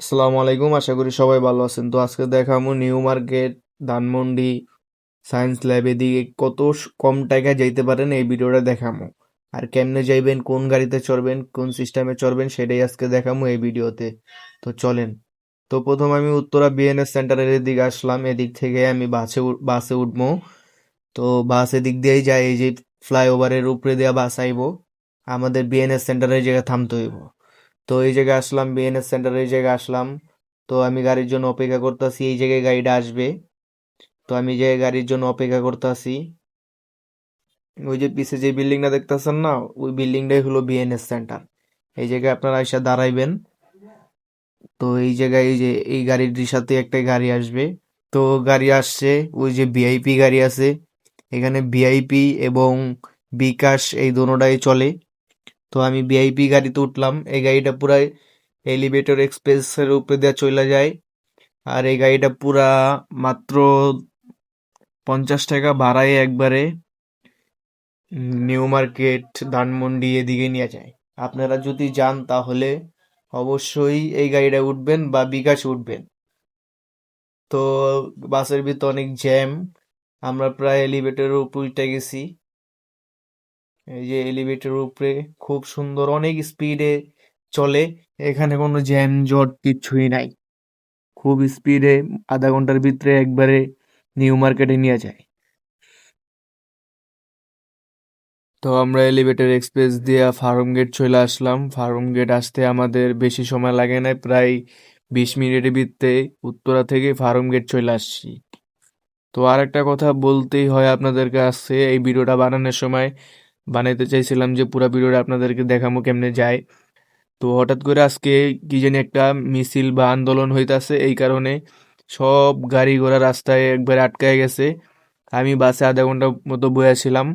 আসসালামু আলাইকুম, আশা করি সবাই ভালো আছেন। তো আজকে দেখাবো New Market, Dhanmondi, Science Lab এদিকে কত কম টাকায় যাইতে পারেন, এই ভিডিওটা দেখামো আর কেমনে যাইবেন, কোন গাড়িতে চড়বেন, কোন সিস্টেমে চড়বেন, সেটাই আজকে দেখামো এই ভিডিওতে। তো চলেন। তো প্রথম আমি উত্তরা বিএনএস সেন্টারের এদিকে আসলাম, এদিক থেকে আমি বাসে বাসে উঠবো। তো বাস এদিক দিয়েই যাই, এই যে ফ্লাইওভারের উপরে দেওয়া বাস আইবো, আমাদের বিএনএস সেন্টারের জায়গায় থামতে হইব। তো এই জায়গায় আসলাম বিএনএস সেন্টারে এই জায়গায় আসলাম। তো আমি গাড়ির জন্য অপেক্ষা করতেছি, এই জায়গায় গাড়িটা আসবে। তো আমি যে গাড়ির জন্য অপেক্ষা করতেছি, ওই যে পিছে যে বিল্ডিংটা দেখতেছেন না, ওই বিল্ডিংটাই হলো বিএনএস সেন্টার এই জায়গায় আপনারা এসে দাঁড়াইবেন। তো এই জায়গায় এই যে, এই গাড়িটির সাথে একটা গাড়ি আসবে। তো গাড়ি আসছে, ওই যে ভিআইপি গাড়ি আছে। এখানে ভিআইপি এবং বিকাশ এই দোনোটাই চলে। তো আমি ভিআইপি গাড়িতে উঠলাম। এই গাড়িটা পুরাই এলিভেটর এক্সপ্রেসের উপরে দিয়ে চলে যায়। আর এই গাড়িটা পুরা মাত্র পঞ্চাশ টাকা ভাড়ায় একবারে নিউ মার্কেট, ধানমন্ডি এদিকে নিয়ে যায়। আপনারা যদি যান তাহলে অবশ্যই এই গাড়িটা উঠবেন বা বিকাশ উঠবেন। তো বাসের ভিতরে অনেক জ্যাম, আমরা প্রায় এলিভেটরের উপর উঠে গেছি। এই যে এলিভেটরের উপরে খুব সুন্দর, অনেক স্পিডে চলে। এখানে কোনো জ্যাম জট কিচ্ছুই নাই। খুব স্পিডে আধা ঘণ্টার ভিতরে একবারে নিউ মার্কেটে নিয়ে যায়। তো আমরা এলিভেটর এক্সপ্রেস দিয়ে ফার্ম গেট চলে আসলাম। ফার্ম গেট আসতে আমাদের বেশি সময় লাগে না, প্রায় বিশ মিনিটের ভিতরে উত্তরা থেকে ফার্ম গেট চলে আসছি। তো আর একটা কথা বলতেই হয় আপনাদের কাছে এই ভিডিওটা বানানোর সময় বানাইতে চাইছিলাম যে পুরো ভিডিওটা আপনাদেরকে দেখাবো কেমনে যায়। তো হঠাৎ করে আজকে কি জানি একটা মিছিল বা আন্দোলন হইতাছে, এই কারণে সব গাড়ি ঘোড়া রাস্তায় একবার আটকায় গেছে। আমি বাসে আধা ঘণ্টা মতো বয়া ছিলাম।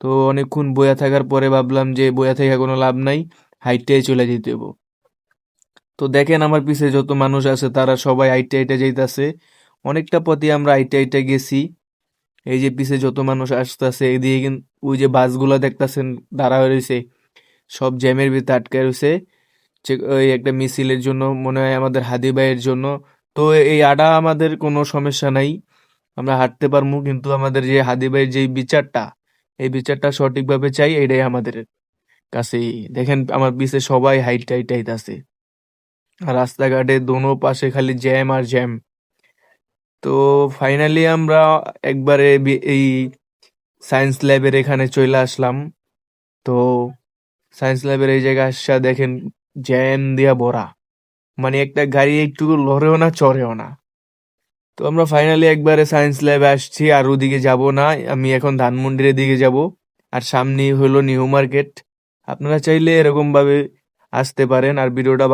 তো অনেকক্ষণ বয়া থাকার পরে ভাবলাম যে বয়া থেকে কোনো লাভ নাই হাইটে চলে যেতে হব তো দেখেন আমার পিছে যত মানুষ আছে তারা সবাই আইটে আইটে যাইতাছে। অনেকটা পথে আমরা আইটে আইটে গেছি। এই যে পিছে যত মানুষ আসতেছে এদিকে কিন্তু ওই যে বাসগুলো দেখতাছেন, দাঁড়া রয়েছে সব জ্যামের ভিতরে আটকে রয়েছে ওই একটা মিছিলের জন্য, মনে হয় আমাদের হাদি ভাইয়ের জন্য। তো এই আডা আমাদের কোনো সমস্যা নাই। আমরা হাঁটতে পারব কিন্তু আমাদের যে হাদি ভাইয়ের যে বিচারটা, এই বিচারটা সঠিকভাবে চাই, এটাই আমাদের কাছে দেখেন, আমার পিছে সবাই হাইট টাইট হাইট আছে। রাস্তাঘাটে দোনো পাশে খালি জ্যাম আর জ্যাম। তো ফাইনালি আমরা একবারে এই সায়েন্স ল্যাবের এখানে চলে আসলাম। তো সায়েন্স ল্যাবের এই জায়গায় আসা দেখেন জ্যাম দিয়া ভরা। মানে একটা গাড়ি একটু লড়েও না, চড়েও না। তো আমরা ফাইনালি একবারে সায়েন্স ল্যাবে আসছি, আর ওদিকে যাব না, আমি এখন ধানমন্ডির দিকে যাব, আর সামনেই হলো নিউ মার্কেট। আপনারা চাইলে এরকম ভাবে আসতে পারেন, আর ভিডিওটা